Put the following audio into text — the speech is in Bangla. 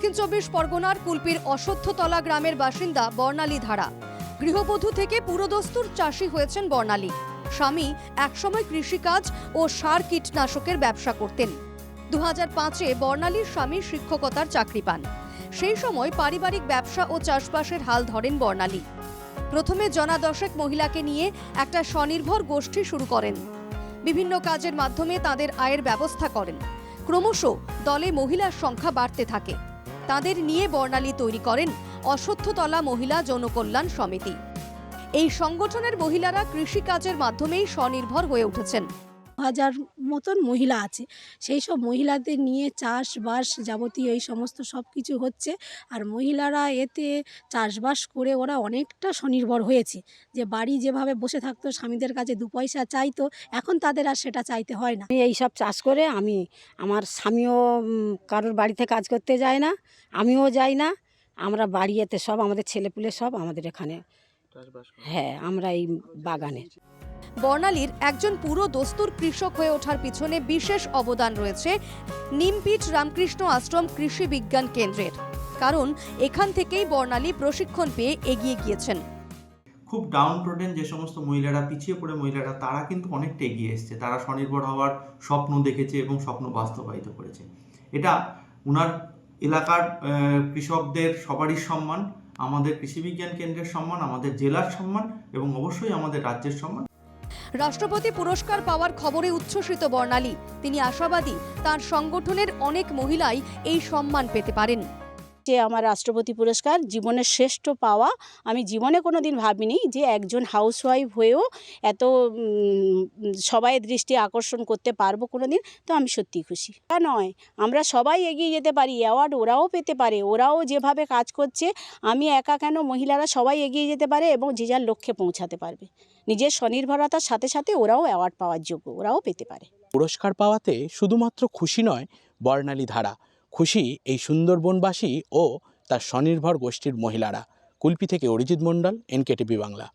দক্ষিণ চব্বিশ পরগনার কুলপির অশ্বত্থতলা গ্রামের বাসিন্দা বর্ণালী ধারা। গৃহবধূ থেকে পুরোদস্তুর চাষি হয়েছেন বর্ণালী। স্বামী একসময় কৃষিকাজ ও সার কীটনাশকের ব্যবসা করতেন। দু হাজার পাঁচে বর্ণালীর স্বামী শিক্ষকতার চাকরি পান। সেই সময় পারিবারিক ব্যবসা ও চাষবাসের হাল ধরেন বর্ণালী। প্রথমে জনা দশেক মহিলাকে নিয়ে একটা স্বনির্ভর গোষ্ঠী শুরু করেন। বিভিন্ন কাজের মাধ্যমে তাদের আয়ের ব্যবস্থা করেন। ক্রমশ দলে মহিলার সংখ্যা বাড়তে থাকে। তাদের নিয়ে বর্ণালী তৈরি করেন অশ্বত্থতলা মহিলা জনকল্যাণ সমিতি। এই সংগঠনের মহিলারা কৃষিকাজের মাধ্যমেই স্বনির্ভর হয়ে উঠেছেন। হাজার মতন মহিলা আছে। সেই সব মহিলাদের নিয়ে চাষবাস যাবতীয় এই সমস্ত সব কিছু হচ্ছে। আর মহিলারা এতে চাষবাস করে ওরা অনেকটা স্বনির্ভর হয়েছে। যে বাড়ি যেভাবে বসে থাকতো স্বামীদের কাছে দু পয়সা চাইতো এখন তাদের আর সেটা চাইতে হয় না। আমি এইসব চাষ করে আমি আমার স্বামীও কারোর বাড়িতে কাজ করতে যায় না আমিও যাই না। আমরা বাড়িতে সব আমাদের ছেলেপুলে সব আমাদের এখানে। হ্যাঁ আমরা এই বাগানে। বর্ণালীর একজন পুরো দস্তুর কৃষক হয়ে ওঠার পিছনে বিশেষ অবদান রয়েছে নিমপিঠ রামকৃষ্ণ আশ্রম কৃষি বিজ্ঞান কেন্দ্রের। কারণ এখান থেকেই বর্ণালী প্রশিক্ষণ পেয়ে এগিয়ে গিয়েছেন। খুব ডাউন টোটেন যে সমস্ত মহিলারা, পিছিয়ে পড়ে মহিলারা, তারা কিন্তু অনেকটা এগিয়ে এসছে। তারা স্বনির্ভর হওয়ার স্বপ্ন দেখেছে এবং স্বপ্ন বাস্তবায়িত করেছে। এটা উনার এলাকার কৃষকদের সবারই সম্মান, আমাদের কৃষি বিজ্ঞান কেন্দ্রের সম্মান, আমাদের জেলার সম্মান এবং অবশ্যই আমাদের রাজ্যের সম্মান। রাষ্ট্রপতি পুরস্কার পাওয়ার খবরে উচ্ছ্বসিত বর্ণালী। তিনি আশাবাদী, তার সংগঠনের অনেক মহিলাই এই সম্মান পেতে পারেন। যে আমার রাষ্ট্রপতি পুরস্কার, জীবনের শ্রেষ্ঠ পাওয়া। আমি জীবনে কোনো দিন ভাবিনি যে একজন হাউসওয়াইফ হয়েও এত সবাই দৃষ্টি আকর্ষণ করতে পারব কোনো দিন তো আমি সত্যিই খুশি। তা নয়, আমরা সবাই এগিয়ে যেতে পারি অ্যাওয়ার্ড ওরাও পেতে পারে, ওরাও যেভাবে কাজ করছে, আমি একা কেন, মহিলারা সবাই এগিয়ে যেতে পারে এবং যে যার লক্ষ্যে পৌঁছাতে পারবে। নিজের স্বনির্ভরতার সাথে সাথে ওরাও অ্যাওয়ার্ড পাওয়ার যোগ্য, ওরাও পেতে পারে। পুরস্কার পাওয়াতে শুধুমাত্র খুশি নয় বর্ণালী ধারা খুশি এই সুন্দরবনবাসী ও তার স্বনির্ভর গোষ্ঠীর মহিলারা। কুলপি থেকে অরিজিৎ মণ্ডল এনকেটিভি বাংলা।